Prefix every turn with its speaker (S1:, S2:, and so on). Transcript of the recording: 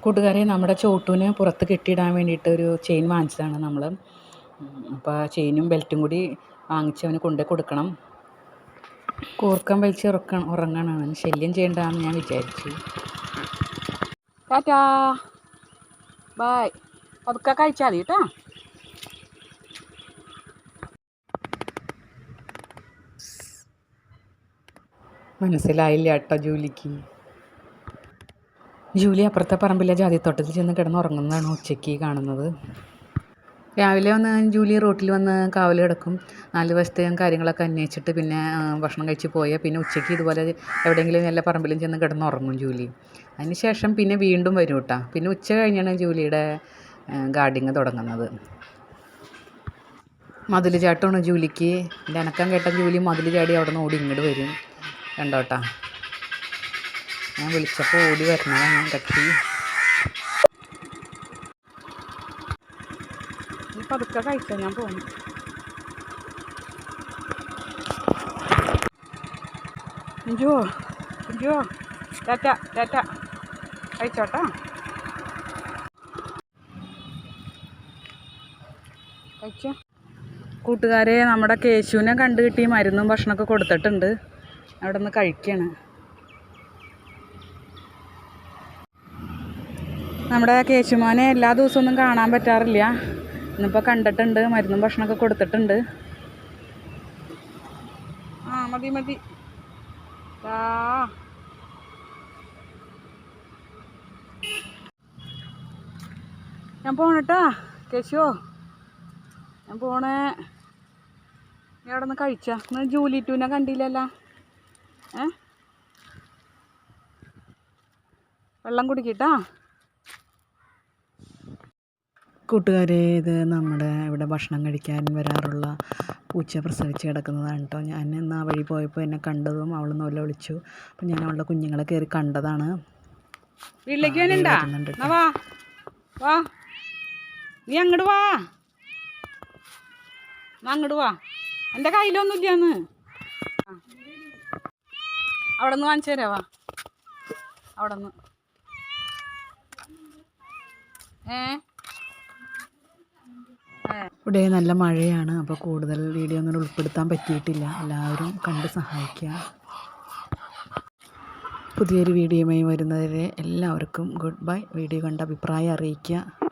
S1: കൂട്ടുകാരെ നമ്മുടെ ചോട്ടൂന് പുറത്ത് കെട്ടിയിടാൻ വേണ്ടിയിട്ട് ഒരു ചെയിൻ വാങ്ങിച്ചതാണ് നമ്മൾ അപ്പോൾ ചെയിനും ബെൽറ്റും കൂടി വാങ്ങിച്ച് അവന് കൊണ്ടു കൊടുക്കണം. കൂർക്കം വലിച്ച് ഉറക്കണം ഉറങ്ങണം. ശല്യം ചെയ്യണ്ടെന്ന് ഞാൻ വിചാരിച്ചു.
S2: ടാറ്റാ. ബായ്. പതുക്കെ കഴിച്ചാൽ കേട്ടോ.
S1: മനസ്സിലായില്ല കേട്ടോ ജൂലിക്ക്. ജൂലി അപ്പുറത്തെ പറമ്പിലെ ജാതിത്തോട്ടത്തിൽ ചെന്ന് കിടന്ന് കിടന്നുറങ്ങുന്നതാണ് ഉച്ചയ്ക്ക് കാണുന്നത്. രാവിലെ വന്ന് ജൂലി റോട്ടിൽ വന്ന് കാവൽ കിടക്കും. നാല് വശത്തെയും കാര്യങ്ങളൊക്കെ അന്വേഷിച്ചിട്ട് പിന്നെ ഭക്ഷണം കഴിച്ച് പോയാൽ പിന്നെ ഉച്ചയ്ക്ക് ഇതുപോലെ എവിടെയെങ്കിലും എല്ലാ പറമ്പിലും ചെന്ന് കിടന്ന് ഉറങ്ങും ജൂലി. അതിന് ശേഷം പിന്നെ വീണ്ടും വരും കേട്ടോ പിന്നെ ഉച്ച കഴിഞ്ഞാണ് ജൂലിയുടെ ഗാർഡിങ് തുടങ്ങുന്നത്. മതിൽ ചാട്ടമാണ് ജൂലിക്ക്. എന്റെ അനക്കം കേട്ട ജൂലി മതിൽ ചാടി അവിടെ നിന്ന് ഓടി ഇങ്ങോട്ട് വരും. കണ്ടോട്ടാ. ഞാൻ വിളിച്ചപ്പോൾ ഓടി വരണതാണ് ഞാൻ
S2: കട്ടി. പതുക്കെ കഴിച്ചോ ഞാൻ പോകുന്നു അഞ്ചോ അഞ്ചോ ടാറ്റ ടാറ്റ. കഴിച്ചോട്ടാ. കഴിച്ചോ. കൂട്ടുകാരെ നമ്മുടെ കേശുവിനെ കണ്ടുകിട്ടി മരുന്നും ഭക്ഷണമൊക്കെ കൊടുത്തിട്ടുണ്ട്. അവിടെ നിന്ന് കഴിക്കുകയാണ് നമ്മുടെ കേശുമോനെ എല്ലാ ദിവസമൊന്നും കാണാൻ പറ്റാറില്ല. ഇന്നിപ്പോൾ കണ്ടിട്ടുണ്ട് മരുന്നും ഭക്ഷണമൊക്കെ കൊടുത്തിട്ടുണ്ട്. ആ മതി മതി. ഞാൻ പോണട്ടാ. കേശുവോ? ഞാൻ പോണേ. നീ അവിടെ നിന്ന് കഴിച്ചാ ജൂലി ടൂനെ കണ്ടില്ലല്ലോ. വെള്ളം കുടിക്കട്ടാ?
S1: കൂട്ടുകാരെ ഇത് നമ്മുടെ ഇവിടെ ഭക്ഷണം കഴിക്കാൻ വരാറുള്ള പൂച്ച പ്രസവിച്ച് കിടക്കുന്നതാണ് കേട്ടോ ഞാൻ ഇന്ന് ആ വഴി പോയപ്പോൾ എന്നെ കണ്ടതും അവൾ നല്ല വിളിച്ചു. അപ്പം ഞാൻ അവളുടെ കുഞ്ഞുങ്ങളെ കയറി കണ്ടതാണ്.
S2: വീട്ടിലേക്ക് വാ. വാ. നീ അങ്ങോട്ട് വാ. അങ്ങോട്ട് വാ. എന്റെ കയ്യിലൊന്നുമില്ലാന്ന് ആ. അവിടെ നിന്ന് വാങ്ങിച്ചു തരാവാ അവിടെ നിന്ന് ഏ?
S1: ഇവിടെ നല്ല മഴയാണ് അപ്പോൾ കൂടുതൽ വീഡിയോ ഒന്നും ഉൾപ്പെടുത്താൻ പറ്റിയിട്ടില്ല. എല്ലാവരും കണ്ട് സഹായിക്കുക. പുതിയൊരു വീഡിയോയുമായി വരുന്നവരെ എല്ലാവർക്കും ഗുഡ് ബൈ വീഡിയോ കണ്ട അഭിപ്രായം അറിയിക്കുക.